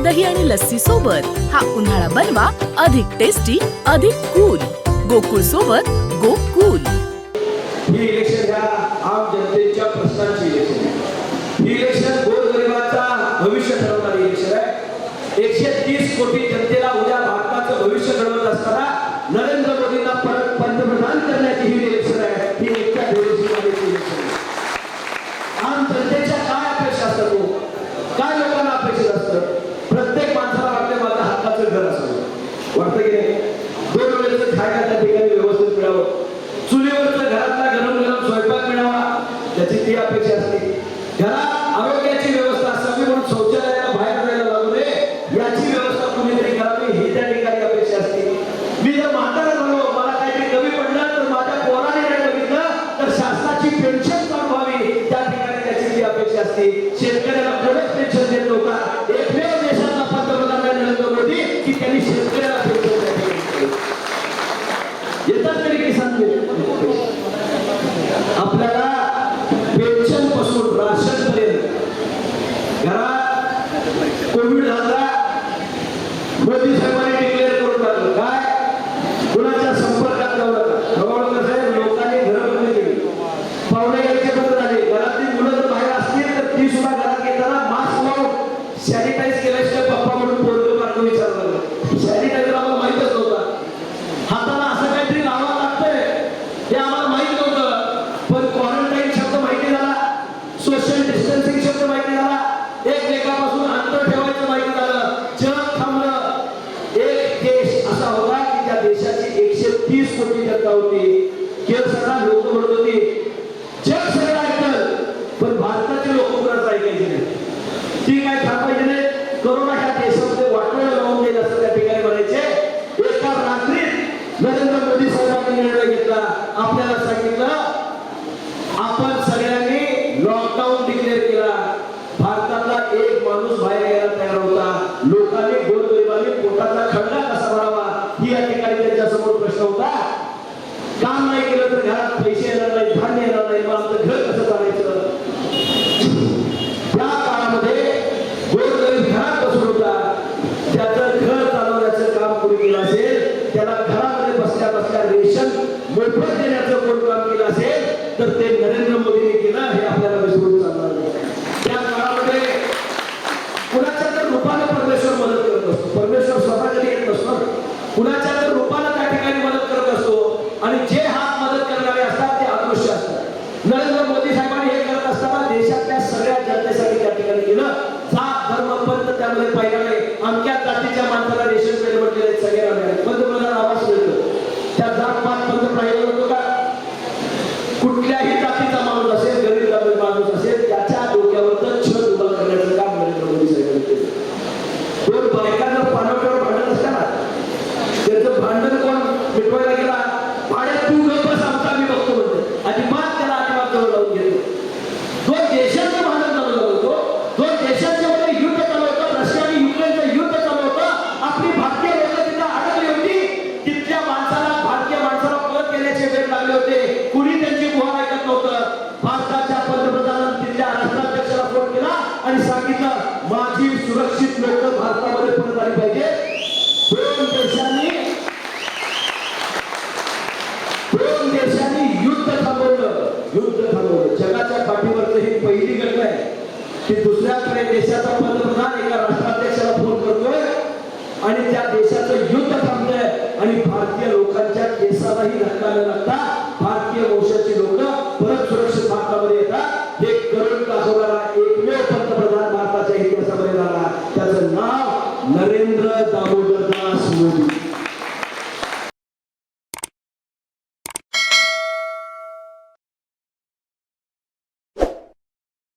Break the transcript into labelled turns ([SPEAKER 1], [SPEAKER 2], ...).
[SPEAKER 1] दही आणि लस्सी सोबत हा उन्हाळा बनवा अधिक टेस्टी अधिक कूल गोकुळ सोबत गोकुल.
[SPEAKER 2] ही इलेक्शन ह्या आम जनतेच्या प्रश्नांची इलेक्शन आहे ही इलेक्शन गोरगरिबाचा भविष्य ठरवणारी इलेक्शन आहे. एकशे तीस कोटी जनतेला उद्या भारताचं भविष्य घडवत असताना नरेंद्र मोदींना मोदी त्यांनी शेतकऱ्याला येतात तरी किसान आपल्याला पेन्शनपासून राशन पर्यंत घरात कोविड झाला मोदी साहेबांनी डिक्लेअर करून टाकलं. काय? कुणाच्या संपर्कात जाऊ नका हवाळकर साहेब लोकांनी घर बंद केली. पाहुणे यायचे बंद झाले. घरातली मुलं जर बाहेर असतील तर ती सुद्धा तीस जनता होती. केवळ सगळा लोक म्हणत होती. जग सगळं ऐकलं पण भारताचे लोक कुणाचं ऐकायचे नाही? ती काय थांबायचे नाही. करोना ह्या देशामध्ये वाटोळं लावून देईल असं त्या ठिकाणी म्हणायचे. एका रात्रीत नरेंद्र मोदी साहेबांनी निर्णय घेतला. आपल्याला सांगितलं आपण सगळ्यांनी लॉकडाऊन डिक्लेअर केला. मिटवायला गेला पाण्यात तू गप बस आमचा आम्ही बघतो म्हणते अजिबात त्याला अजिबात जवळ लावून घेतो दोन देशांचं भांडण चालू झालं होतं दोन मध्ये युद्ध चालू होतं रशिया आणि युक्रेनचं युद्ध चालू होतं आपली भारतीय लोक तिथं अडकली होती. तिथल्या माणसाला भारतीय माणसाला परत येण्याचे वेळ लागले होते. कुणी त्यांची गुहार ऐकत नव्हतं. भारताच्या पंतप्रधानांनी तिथल्या राष्ट्राध्यक्षाला फोन केला आणि सांगितलं माझी सुरक्षित लोक भारतामध्ये की दुसऱ्या देशाचा पंतप्रधान एका राष्ट्राध्यक्षाला फोन करतोय आणि त्या देशाचं युद्ध थांबतंय आणि भारतीय लोकांच्या केसालाही धक्का न लागता भारतीय वंशाची लोक परत सुरक्षित भारतामध्ये येतात.